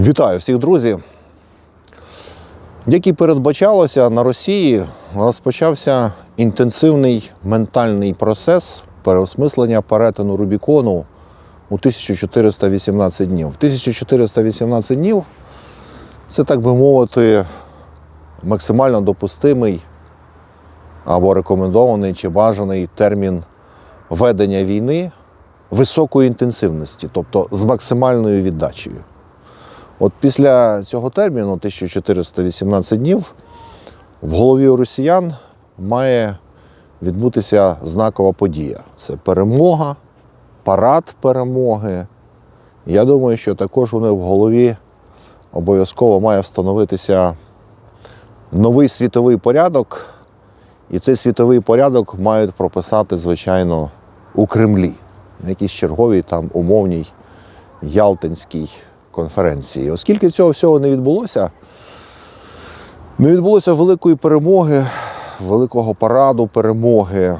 Вітаю всіх, друзі. Як і передбачалося, на Росії розпочався інтенсивний ментальний процес переосмислення перетину Рубікону у 1418 днів. 1418 днів це, так би мовити, максимально допустимий або рекомендований чи бажаний термін ведення війни високої інтенсивності, тобто з максимальною віддачею. От після цього терміну, 1418 днів, в голові росіян має відбутися знакова подія. Це перемога, парад перемоги. Я думаю, що також у них в голові обов'язково має встановитися новий світовий порядок, і цей світовий порядок мають прописати, звичайно, у Кремлі, на якійсь черговій там умовній Ялтинській конференції. Оскільки цього всього не відбулося, не відбулося великої перемоги, великого параду перемоги.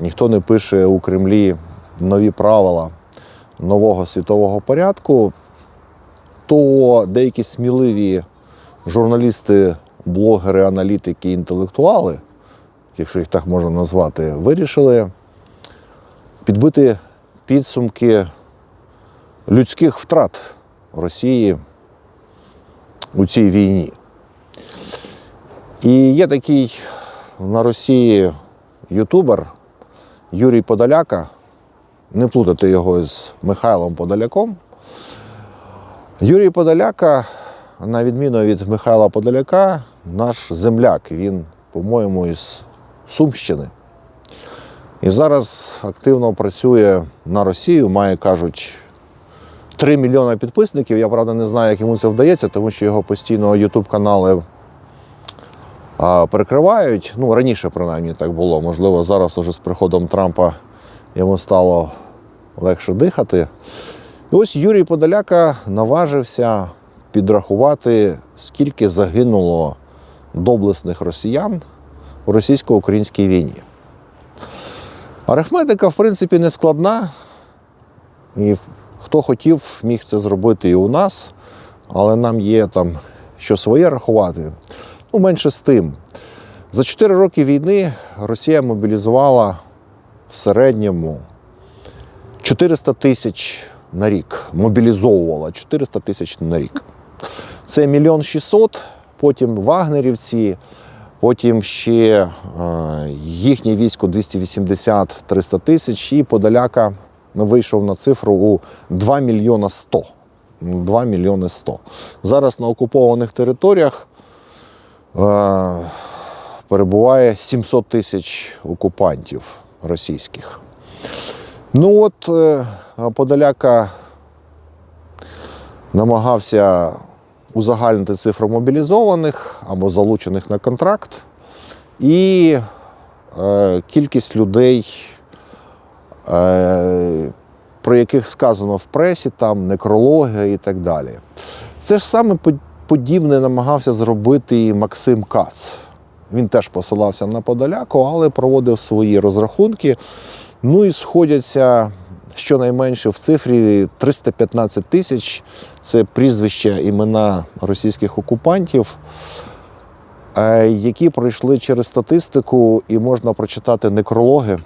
Ніхто не пише у Кремлі нові правила нового світового порядку, то деякі сміливі журналісти, блогери, аналітики, інтелектуали, якщо їх так можна назвати, вирішили підбити підсумки людських втрат Росії у цій війні. І є такий на Росії ютубер Юрій Подоляка. Не плутати його з Михайлом Подоляком. Юрій Подоляка, на відміну від Михайла Подоляка, наш земляк. Він, по-моєму, із Сумщини. І зараз активно працює на Росію, має, кажуть, 3 мільйони підписників. Я правда не знаю, як йому це вдається, тому що його постійно ютуб канали перекривають. Ну, раніше, принаймні, так було. Можливо, зараз уже з приходом Трампа йому стало легше дихати. І ось Юрій Подоляка наважився підрахувати, скільки загинуло доблесних росіян у російсько-українській війні. Арифметика, в принципі, не складна. І хто хотів, міг це зробити і у нас, але нам є там що своє рахувати. Ну, менше з тим. За 4 роки війни Росія мобілізувала в середньому 400 тисяч на рік. Мобілізовувала 400 тисяч на рік. Це мільйон 600, потім вагнерівці, потім ще е, їхнє військо 280-300 тисяч, і Подоляка вийшов на цифру у 2 мільйона 100. 2 мільйони 100. Зараз на окупованих територіях е, перебуває 700 тисяч окупантів російських. Ну от е, Подоляка намагався узагальнити цифру мобілізованих або залучених на контракт, і е, кількість людей, про яких сказано в пресі, там некрологія і так далі. Це ж саме подібне намагався зробити і Максим Кац. Він теж посилався на Подоляку, але проводив свої розрахунки. Ну і сходяться щонайменше в цифрі 315 тисяч. Це прізвища, імена російських окупантів, е, які пройшли через статистику, і можна прочитати некрологи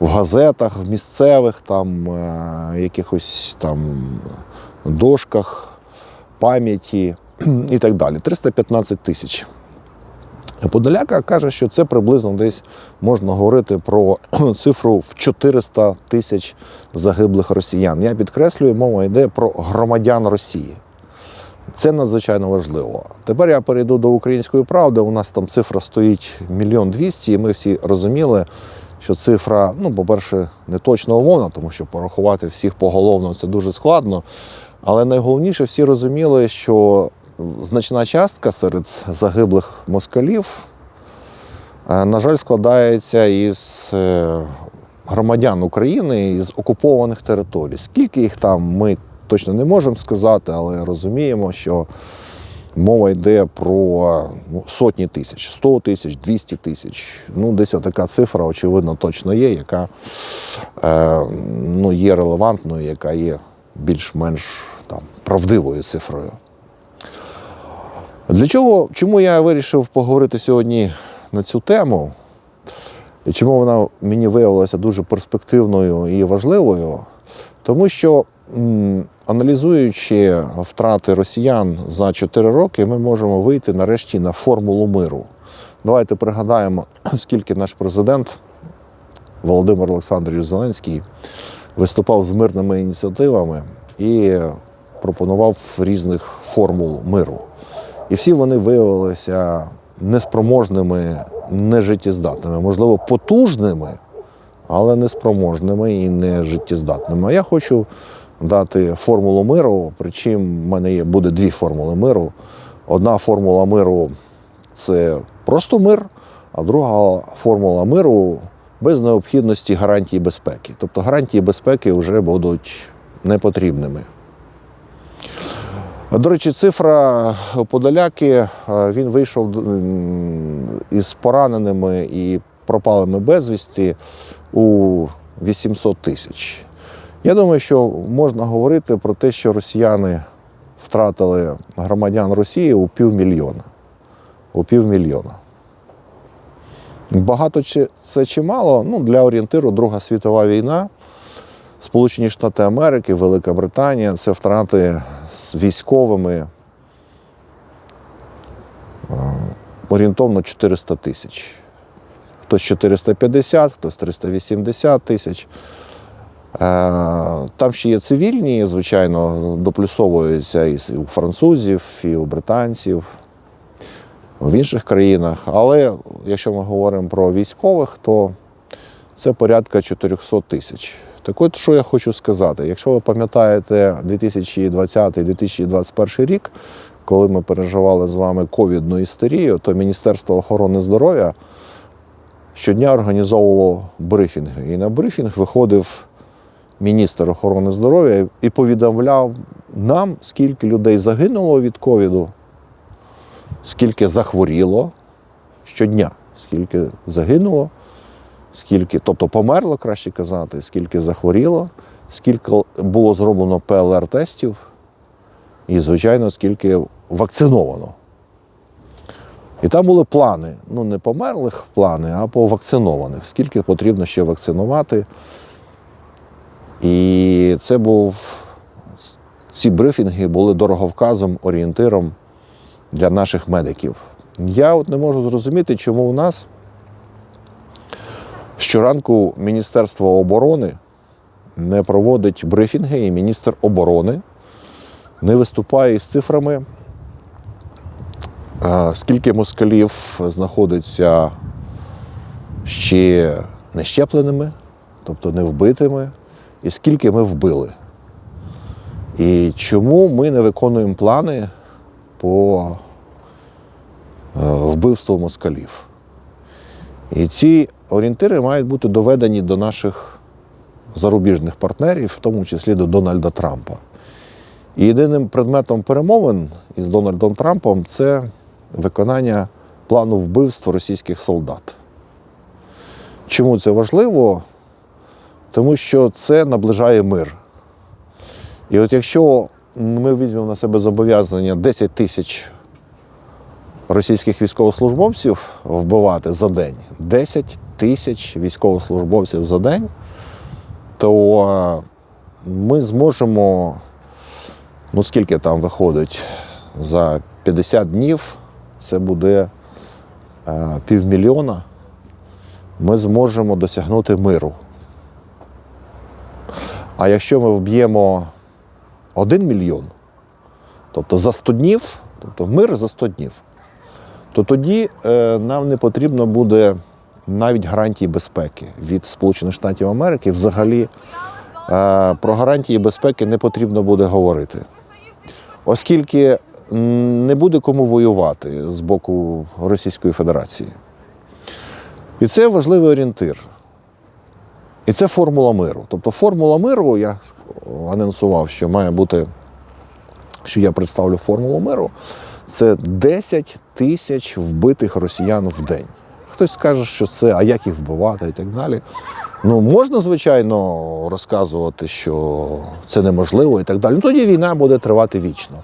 в газетах, в місцевих там е, якихось там дошках пам'яті і так далі. 315 тисяч. Подоляка каже, що це приблизно десь можна говорити про цифру в 400 тисяч загиблих росіян. Я підкреслюю, мова йде про громадян Росії. Це надзвичайно важливо. Тепер я перейду до української правди. У нас там цифра стоїть мільйон двісті, і ми всі розуміли, що цифра, ну, по-перше, не точно умовна, тому що порахувати всіх поголовно це дуже складно. Але найголовніше, всі розуміли, що значна частка серед загиблих москалів, е, на жаль, складається із е, громадян України із окупованих територій. Скільки їх там, ми точно не можемо сказати, але розуміємо, що мова йде про ну, сотні тисяч, 100 тисяч, 200 тисяч. Ну, десь така цифра, очевидно, точно є, яка е, ну, є релевантною, яка є більш-менш там правдивою цифрою. Для чого, чому я вирішив поговорити сьогодні на цю тему? І чому вона мені виявилася дуже перспективною і важливою? Тому що, аналізуючи втрати росіян за 4 роки, ми можемо вийти нарешті на формулу миру. Давайте пригадаємо, скільки наш президент Володимир Олександрович Зеленський виступав з мирними ініціативами і пропонував різних формул миру. І всі вони виявилися неспроможними, нежиттєздатними, можливо, потужними, але неспроможними і не життєздатними. А я хочу дати формулу миру, причому в мене є, буде дві формули миру. Одна формула миру це просто мир, а друга формула миру без необхідності гарантії безпеки. Тобто гарантії безпеки вже будуть непотрібними. До речі, цифра Подоляки, е, він вийшов із пораненими і пропалими безвісті у 800 тисяч. Я думаю, що можна говорити про те, що росіяни втратили громадян Росії у півмільйона. У півмільйона. Багато чи це чи мало? Ну, для орієнтиру Друга світова війна. Сполучені Штати Америки, Велика Британія це втрати з військовими е, орієнтовно 400 тисяч. Хтось 450, хтось 380 тисяч. Е, Там ще є цивільні, звичайно, доплюсовуються і у французів, і у британців, в інших країнах. Але якщо ми говоримо про військових, то це порядка 400 тисяч. Так от, що я хочу сказати, якщо ви пам'ятаєте 2020-2021 рік, коли ми переживали з вами ковідну істерію, то Міністерство охорони здоров'я щодня організовувало брифінги. І на брифінг виходив міністр охорони здоров'я і повідомляв нам, скільки людей загинуло від ковіду, скільки захворіло щодня, скільки загинуло скільки, тобто померло, краще казати, скільки захворіло, скільки було зроблено ПЛР-тестів, і, звичайно, скільки вакциновано. І там були плани, ну не померлих плани, а по вакцинованих, скільки потрібно ще вакцинувати. І це був ці брифінги були дороговказом, орієнтиром для наших медиків. Я от не можу зрозуміти, чому у нас Щоранку Міністерство оборони не проводить брифінги, і міністр оборони не виступає із цифрами, е, скільки москалів знаходиться ще не щепленими, тобто не вбитими, і скільки ми вбили. І чому ми не виконуємо плани по е, вбивству москалів? І ці орієнтири мають бути доведені до наших зарубіжних партнерів, в тому числі до Дональда Трампа. І єдиним предметом перемовин із Дональдом Трампом це виконання плану вбивств російських солдат. Чому це важливо? Тому що це наближає мир. І от якщо ми візьмемо на себе зобов'язання 10 тисяч російських військовослужбовців вбивати за день 10 тисяч військовослужбовців за день, то е, ми зможемо, ну скільки там виходить, за 50 днів це буде е, півмільйона, ми зможемо досягнути миру. А якщо ми вб'ємо 1 мільйон, тобто за 100 днів, тобто мир за 100 днів, то тоді е, нам не потрібно буде навіть гарантії безпеки від Сполучених Штатів Америки. Взагалі е, про гарантії безпеки не потрібно буде говорити, оскільки не буде кому воювати з боку Російської Федерації. І це важливий орієнтир. І це формула миру. Тобто формула миру, я анонсував, що має бути, що я представлю формулу миру, це 10 тисяч вбитих росіян в день. Хтось скаже, що це, а як їх вбивати і так далі. Ну, можна, звичайно, розказувати, що це неможливо і так далі. Ну, тоді війна буде тривати вічно.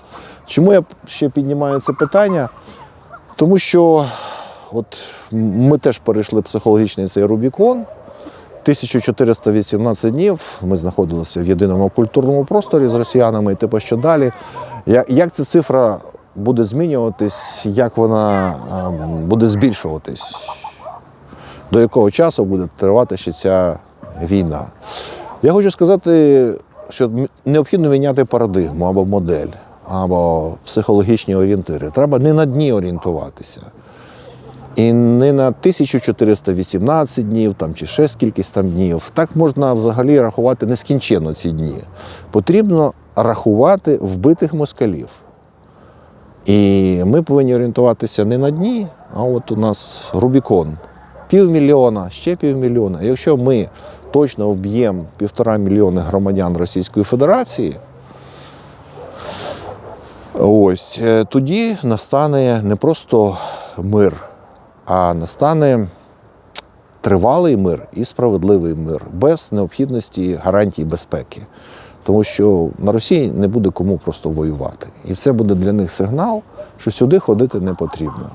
Чому я ще піднімаю це питання? Тому що от ми теж перейшли психологічний цей Рубікон. 1418 днів ми знаходилися в єдиному культурному просторі з росіянами, і типу, що далі. Як ця цифра буде змінюватись, як вона буде збільшуватись? До якого часу буде тривати ще ця війна? Я хочу сказати, що необхідно міняти парадигму або модель, або психологічні орієнтири. Треба не на дні орієнтуватися. І не на 1418 днів там, чи ще скількись там днів. Так можна взагалі рахувати нескінченно ці дні. Потрібно рахувати вбитих москалів. І ми повинні орієнтуватися не на дні, а от у нас Рубікон. Півмільйона, ще півмільйона. Якщо ми точно вб'ємо півтора мільйони громадян Російської Федерації, ось е, тоді настане не просто мир, а настане тривалий мир і справедливий мир без необхідності гарантій безпеки. Тому що на Росії не буде кому просто воювати. І це буде для них сигнал, що сюди ходити не потрібно.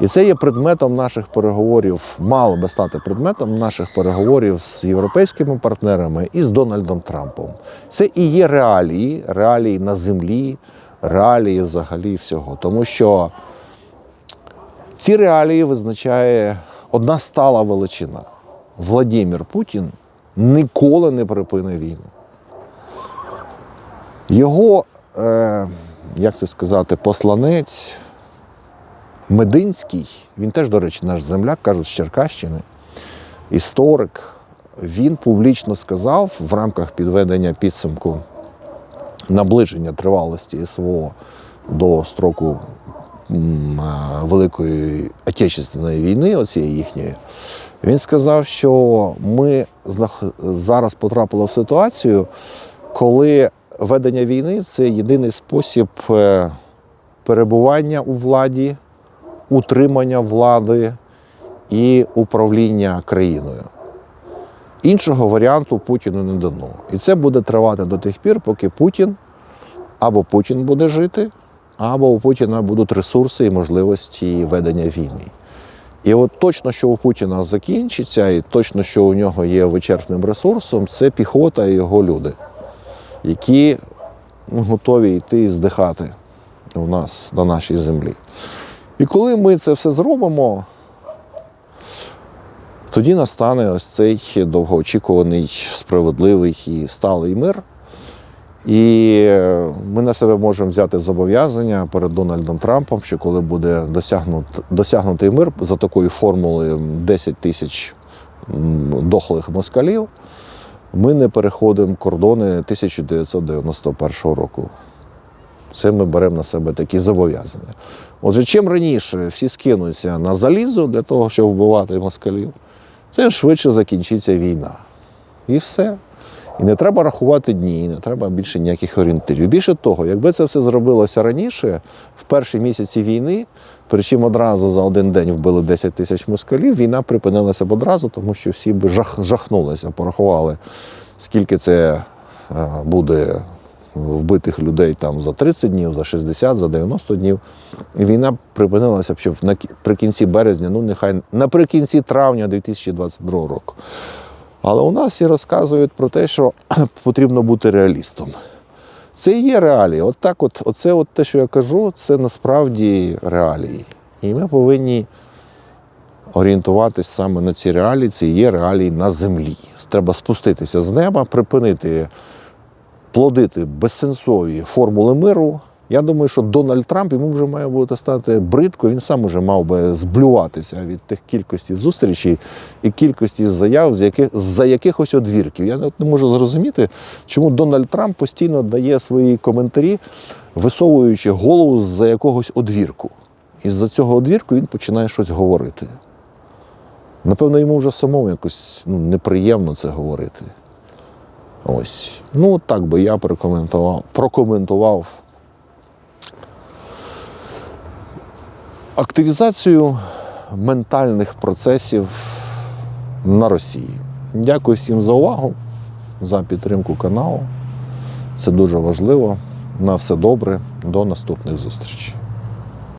І це є предметом наших переговорів, мало би стати предметом наших переговорів з європейськими партнерами і з Дональдом Трампом. Це і є реалії, реалії на землі, реалії взагалі всього. Тому що ці реалії визначає одна стала величина. Владимир Путін ніколи не припине війну. Його, е, як це сказати, посланець Мединський, він теж, до речі, наш земляк, кажуть, з Черкащини, історик, він публічно сказав в рамках підведення підсумку наближення тривалості СВО до строку Великої Отечественної війни, оцієї їхньої, він сказав, що ми зараз потрапили в ситуацію, коли ведення війни це єдиний спосіб е, перебування у владі, утримання влади і управління країною. Іншого варіанту Путіну не дано. І це буде тривати до тих пір, поки Путін або Путін буде жити, або у Путіна будуть ресурси і можливості ведення війни. І от точно, що у Путіна закінчиться, і точно, що у нього є вичерпним ресурсом, це піхота і його люди, які готові йти і здихати у нас на нашій землі. І коли ми це все зробимо, тоді настане ось цей довгоочікуваний, справедливий і сталий мир. І е, ми на себе можемо взяти зобов'язання перед Дональдом Трампом, що коли буде досягнут, досягнутий мир за такою формулою 10 тисяч дохлих москалів, ми не переходимо кордони 1991 року. Це ми беремо на себе такі зобов'язання. Отже, чим раніше всі скинуться на залізо для того, щоб вбивати москалів, тим швидше закінчиться війна. І все. І не треба рахувати дні, і не треба більше ніяких орієнтирів. Більше того, якби це все зробилося раніше, в перші місяці війни, причому одразу за один день вбили 10 тисяч москалів, війна припинилася б одразу, тому що всі б жах, жахнулися, порахували, скільки це е, буде вбитих людей там за 30 днів, за 60, за 90 днів. І війна припинилася б ще наприкінці березня, ну нехай наприкінці травня 2022 року. Але у нас всі розказують про те, що потрібно бути реалістом. Це і є реалії. От так от, оце от те, що я кажу, це насправді реалії. І ми повинні орієнтуватись саме на ці реалії, це є реалії на землі. Треба спуститися з неба, припинити плодити безсенсові формули миру. Я думаю, що Дональд Трамп йому вже має бути стати бридко, він сам уже мав би зблюватися від тих кількості зустрічей і кількості заяв з яких, з-за якихось одвірків. Я не можу зрозуміти, чому Дональд Трамп постійно дає свої коментарі, висовуючи голову з-за якогось одвірку. І з-за цього одвірку він починає щось говорити. Напевно, йому вже самому якось ну, неприємно це говорити. Ось. Ну, так би я прокоментував, прокоментував активізацію ментальних процесів на Росії. Дякую всім за увагу, за підтримку каналу. Це дуже важливо. На все добре. До наступних зустрічей.